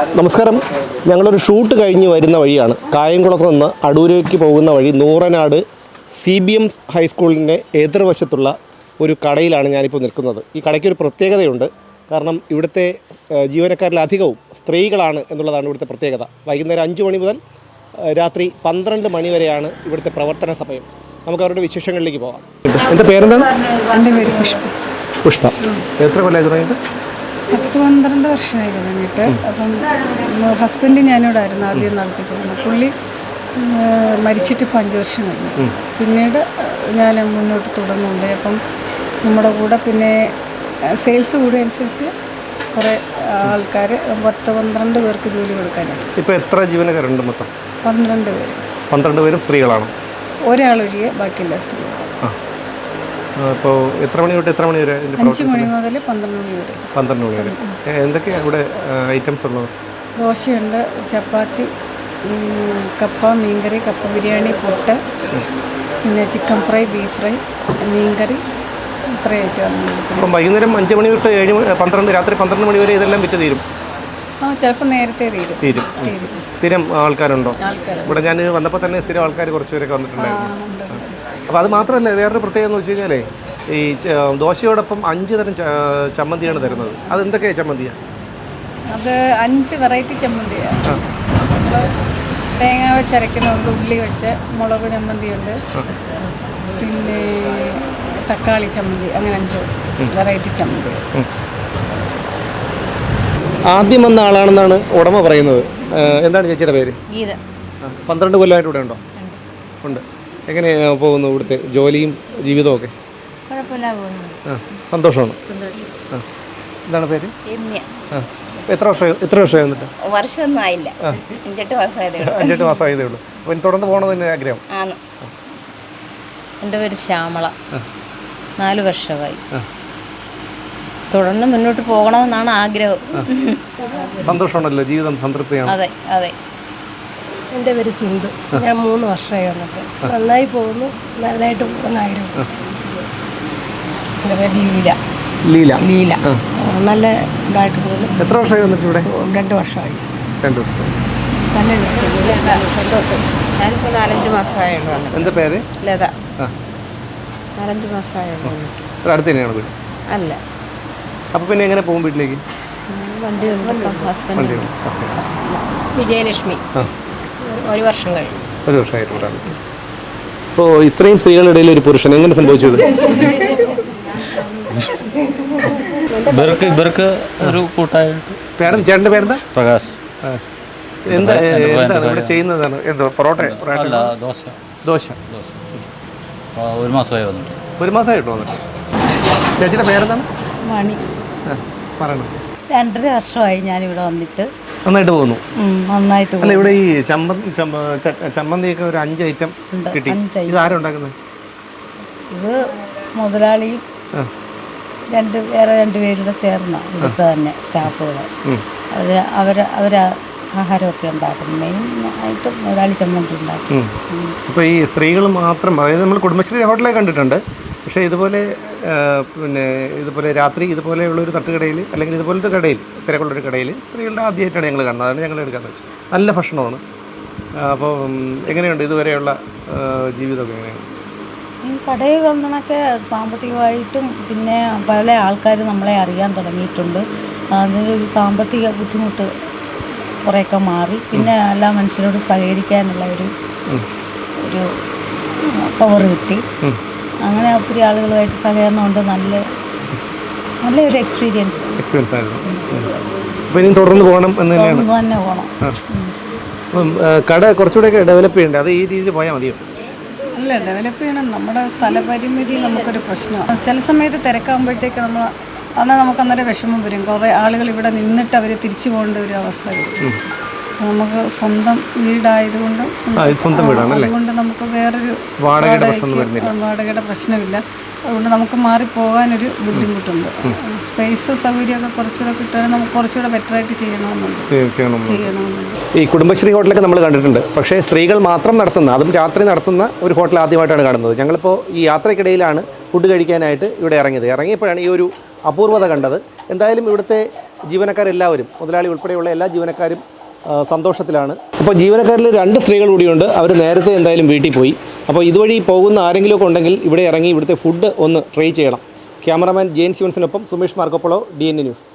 നമസ്കാരം. ഞങ്ങളൊരു ഷൂട്ട് കഴിഞ്ഞ് വരുന്ന വഴിയാണ്. കായംകുളത്ത് നിന്ന് അടൂരേക്ക് പോകുന്ന വഴി നൂറനാട് സി ബി എം ഹൈസ്കൂളിന്റെ എതിർവശത്തുള്ള ഒരു കടയിലാണ് ഞാനിപ്പോൾ നിൽക്കുന്നത്. ഈ കടയ്ക്ക് ഒരു പ്രത്യേകതയുണ്ട്. കാരണം ഇവിടുത്തെ ജീവനക്കാരിൽ ജീവനക്കാരിലധികവും സ്ത്രീകളാണ് എന്നുള്ളതാണ് ഇവിടുത്തെ പ്രത്യേകത. വൈകുന്നേരം അഞ്ച് മണി മുതൽ രാത്രി പന്ത്രണ്ട് മണി വരെയാണ് ഇവിടുത്തെ പ്രവർത്തന സമയം. നമുക്ക് അവരുടെ വിശേഷങ്ങളിലേക്ക് പോകാം. എന്റെ പേരെന്താണ്? എന്റെ പേര് പുഷ്പ. പുഷ്പ. എത്ര കൊല്ലം പത്ത് പന്ത്രണ്ട് വർഷമായി തുടങ്ങിയിട്ട് അപ്പം ഹസ്ബൻഡ് ഞാനിവിടെ ആയിരുന്നു ആദ്യം നടത്തിക്കൊണ്ടിരുന്നത്. പുള്ളി മരിച്ചിട്ട് ഇപ്പം അഞ്ച് വർഷം കഴിഞ്ഞു. പിന്നീട് ഞാൻ മുന്നോട്ട് തുടർന്നുണ്ട്. അപ്പം നമ്മുടെ കൂടെ പിന്നെ സെയിൽസ് കൂടിയ അനുസരിച്ച് കുറേ ആൾക്കാർ പത്ത് പന്ത്രണ്ട് പേർക്ക് ജോലി കൊടുക്കാനാണ് ഇപ്പോൾ എത്ര ജീവനക്കാരുണ്ട് മൊത്തം? പന്ത്രണ്ട് പേര്. പന്ത്രണ്ട് പേരും സ്ത്രീകളാണ്. ഒരാളൊഴികെ ബാക്കിയുള്ള സ്ത്രീകൾ അപ്പോൾ എത്ര മണി തൊട്ട് എത്ര മണി വരെ ഇതിന്റെ അഞ്ച് മണി മുതൽ പന്ത്രണ്ട് മണി വരെ. പന്ത്രണ്ട് മണി വരെ. എന്തൊക്കെയാണ് ഇവിടെ ഐറ്റംസ് ഉള്ളത്? ദോശയുണ്ട് ചപ്പാത്തി കപ്പ മീൻകറി കപ്പ ബിരിയാണി പൊട്ട് പിന്നെ ചിക്കൻ ഫ്രൈ ബീഫ് ഫ്രൈ മീൻകറി ഇത്ര ഐറ്റമാണ് അപ്പം വൈകുന്നേരം അഞ്ച് മണി തൊട്ട് ഏഴ് പന്ത്രണ്ട് രാത്രി പന്ത്രണ്ട് മണി വരെ ഇതെല്ലാം വിറ്റ് തീരും? ആ ചിലപ്പോൾ നേരത്തെ തീരും. തീരും. സ്ഥിരം ആൾക്കാരുണ്ടോ? ഇവിടെ ഞാൻ വന്നപ്പോൾ തന്നെ സ്ഥിരം ആൾക്കാർ കുറച്ച് പേരൊക്കെ വന്നിട്ടുണ്ടായിരുന്നു. അപ്പോൾ അത് മാത്രമല്ല വേറൊരു പ്രത്യേകത എന്ന് വെച്ച് കഴിഞ്ഞാലേ ഈ ദോശയോടൊപ്പം അഞ്ച് തരം ചമ്മന്തിയാണ് തരുന്നത്. അത് എന്തൊക്കെയാണ് ചമ്മന്തിയാണ് അത് അഞ്ച് വെറൈറ്റി ചമ്മന്തിയാണ് തേങ്ങ വെച്ചരക്കുന്നുണ്ട് ഉള്ളി വെച്ച് മുളക് ചമ്മന്തിയുണ്ട്. പിന്നെ തക്കാളി ചമ്മന്തി അങ്ങനെ അഞ്ച് വെറൈറ്റി ചമ്മന്തി. ആദ്യം വന്ന ആളാണെന്നാണ് ഉടമ പറയുന്നത്. എന്താണ് ചേച്ചിയുടെ പേര്? ഗീത. പന്ത്രണ്ട് കൊല്ലമായിട്ട് ഇവിടെ ഉണ്ടോ. ഉണ്ട്. എങ്ങനെയാണ് പോകുന്നു ഇവിടുത്തെ ജോലിയും ജീവിതവും ഒക്കെ ആ സന്തോഷമാണ്? ആ എന്താണ് പേര്? ആ എത്ര വർഷം എത്ര വർഷമായി വന്നിട്ട്? വർഷമൊന്നും ആയില്ല. അഞ്ചെട്ട് മാസമായതേ ഉള്ളൂ. അഞ്ചെട്ട് മാസമായതേ ഉള്ളൂ. അപ്പോൾ ഇനി തുടർന്ന് പോകണമെന്ന് തന്നെ ആഗ്രഹം? ആണ്. എന്റെ പേര് ശ്യാമള. നാല് വർഷമായി. തുടർന്ന് മുന്നോട്ട് പോകണമെന്നാണ് ആഗ്രഹം. സന്തോഷമാണല്ലോ ജീവിതം സംതൃപ്തിയാണ്. അതെ അതെ. എന്റെ പേര് സിന്ധു. ഞാൻ മൂന്ന് വർഷമായി വന്നിട്ട്. നന്നായി പോകുന്നു. നല്ലതായിട്ട് പോകുന്ന ആഗ്രഹം. എന്റെ പേര് ലീല. ലീല. ലീല. നല്ല ഇതായിട്ട് പോകുന്നു. എത്ര വർഷമായി വന്നിട്ട് ഇവിടെ? രണ്ട് വർഷമായി. രണ്ട് വർഷം. നല്ല ഞാനിപ്പോൾ നാലഞ്ച് മാസമായുള്ളൂ എന്താ പേര്? ലത. ആ. നാലഞ്ച് മാസമായുള്ളൂ അടുത്ത് തന്നെയാണ് വീട്? അല്ല. അപ്പോൾ പിന്നെ എങ്ങനെ പോകും വീട്ടിലേക്ക്? വണ്ടി ഹസ്ബൻഡ് വണ്ടി വിജയലക്ഷ്മി. ആ. ഒരു വർഷം കഴിഞ്ഞു. ഒരു വർഷമായിട്ട് ഇവിടെ അപ്പോൾ ഇത്രയും സ്ത്രീകളുടെ ഇടയിൽ ഒരു പുരുഷൻ എങ്ങനെ സംഭവിച്ചത്? ഇവർക്ക് ഇവർക്ക് ഒരു കൂട്ടായിട്ട് പേരൻ ചേട്ടന്റെ പേരെന്താ? പ്രകാശ്. എന്താ എന്താണ് ഇവിടെ. ചെയ്യുന്നതാണ്? എന്തോ പൊറോട്ട പൊറോട്ട അല്ല ദോശ. ദോശ. ദോശ. ആ, ഒരു മാസമായി വന്നിട്ട്. ഒരു മാസമായിട്ട് വന്നിട്ട്. ചേച്ചിയുടെ പേരെന്താണ്? മണി. ആ പറയണം. രണ്ടര വർഷമായി ഞാനിവിടെ വന്നിട്ട്. നന്നായിട്ട് പോകുന്നു. നന്നായിട്ട് അല്ല ഇവിടെ ഈ ചമ്മന്തി ചമ്മന്തിയൊക്കെ ഒരു അഞ്ച് ഐറ്റം കിട്ടി. ഇത് ആരും ഉണ്ടാക്കുന്നത് ഇത് മുതലാളി രണ്ട് വേറെ രണ്ട് പേരുടെ ചേർന്ന ഇവിടുത്തെ തന്നെ സ്റ്റാഫുകൾ. അവർ അവർ അവർ ആഹാരമൊക്കെ ഉണ്ടാക്കും. മെയിൻ ആയിട്ട് മുതലാളി ചമ്മന്തി ഉണ്ടാക്കും. അപ്പോൾ ഈ സ്ത്രീകൾ മാത്രം അതായത് നമ്മൾ കുടുംബശ്രീ ഹോട്ടലേ കണ്ടിട്ടുണ്ട്. പക്ഷേ ഇതുപോലെ പിന്നെ ഇതുപോലെ രാത്രി ഇതുപോലെയുള്ള ഒരു തട്ടുകടയിൽ അല്ലെങ്കിൽ ഇതുപോലത്തെ കടയിൽ തിരക്കുള്ളൊരു കടയിൽ സ്ത്രീകളുടെ ആദ്യമായിട്ടാണ് ഞങ്ങൾ കാണുന്നത്. അതാണ് ഞങ്ങൾ എടുക്കാൻ വെച്ചത്. നല്ല ഭക്ഷണമാണ്. അപ്പോൾ എങ്ങനെയുണ്ട് ഇതുവരെയുള്ള ജീവിതമൊക്കെ എങ്ങനെയാണ്? ഈ കടയിൽ വന്നണൊക്കെ സാമ്പത്തികമായിട്ടും പിന്നെ പല ആൾക്കാർ നമ്മളെ അറിയാൻ തുടങ്ങിയിട്ടുണ്ട്. അതിലൊരു സാമ്പത്തിക ബുദ്ധിമുട്ട് കുറേയൊക്കെ മാറി. പിന്നെ എല്ലാ മനുഷ്യരോട് സഹകരിക്കാനുള്ള ഒരു ഒരു പവർ കിട്ടി. അങ്ങനെ ഒത്തിരി ആളുകളുമായിട്ട് സഹകരണം ഉണ്ട് നല്ല നല്ലൊരു എക്സ്പീരിയൻസ് എക്സ്പീരിയൻസ് ആയിരുന്നു. ഇനിയും തുടർന്ന് പോകണം എന്ന് തന്നെയാണ്. തന്നെ പോകണം. കട കുറച്ചുകൂടെയൊക്കെ ഡെവലപ്പ് ചെയ്യേണ്ടത് അത് ഈ രീതിയിൽ പോയാൽ മതിയോ? അല്ല ഡെവലപ്പ് ചെയ്യണം. നമ്മുടെ സ്ഥലപരിമിതി നമുക്കൊരു പ്രശ്നമാണ് ചില സമയത്ത് തിരക്കാകുമ്പോഴത്തേക്ക് നമ്മൾ അന്നേ നമുക്ക് അന്നേരം വിഷമം വരും. കുറേ ആളുകൾ ഇവിടെ നിന്നിട്ട് അവർ തിരിച്ചു പോകേണ്ട ഒരു അവസ്ഥ വരും. നമുക്ക് സ്വന്തം വീടായതുകൊണ്ട് സ്വന്തം വീടാണ് അതുകൊണ്ട് നമുക്ക് വേറൊരു വാടകയുടെ പ്രശ്നം വാടകയ്ക്ക് വാടകയുടെ പ്രശ്നമില്ല. അതുകൊണ്ട് നമുക്ക് മാറി മാറിപ്പോകാനൊരു ബുദ്ധിമുട്ടുണ്ട്. സ്പേസ് സൗകര്യമൊക്കെ കുറച്ചുകൂടെ കിട്ടാനും നമുക്ക് കുറച്ചുകൂടെ ബെറ്റർ ആയിട്ട് ചെയ്യ- ചെയ്യണം ചെയ്യണമെന്നുണ്ട്. ഈ കുടുംബശ്രീ ഹോട്ടലൊക്കെ നമ്മൾ കണ്ടിട്ടുണ്ട്. പക്ഷേ സ്ത്രീകൾ മാത്രം നടത്തുന്ന അതും രാത്രി നടത്തുന്ന ഒരു ഹോട്ടൽ ആദ്യമായിട്ടാണ് കാണുന്നത്. ഞങ്ങളിപ്പോൾ ഈ യാത്രയ്ക്കിടയിലാണ് ഫുഡ് കഴിക്കാനായിട്ട് ഇവിടെ ഇറങ്ങിയത്. ഇറങ്ങിയപ്പോഴാണ് ഈ ഒരു അപൂർവത കണ്ടത്. എന്തായാലും ഇവിടുത്തെ ജീവനക്കാരെല്ലാവരും മുതലാളി ഉൾപ്പെടെയുള്ള എല്ലാ ജീവനക്കാരും സന്തോഷത്തിലാണ്. അപ്പോൾ ജീവനക്കാരിൽ രണ്ട് സ്ത്രീകൾ കൂടിയുണ്ട്. അവർ നേരത്തെ എന്തായാലും വീട്ടിൽ പോയി. അപ്പോൾ ഇതുവഴി പോകുന്ന ആരെങ്കിലുമൊക്കെ ഉണ്ടെങ്കിൽ ഇവിടെ ഇറങ്ങി ഇവിടുത്തെ ഫുഡ് ഒന്ന് ട്രൈ ചെയ്യണം. ക്യാമറാമാൻ ജെയിൻ സിവൻസിനൊപ്പം സുമേഷ് മാർക്കപ്പളോ ഡി എൻ ന്യൂസ്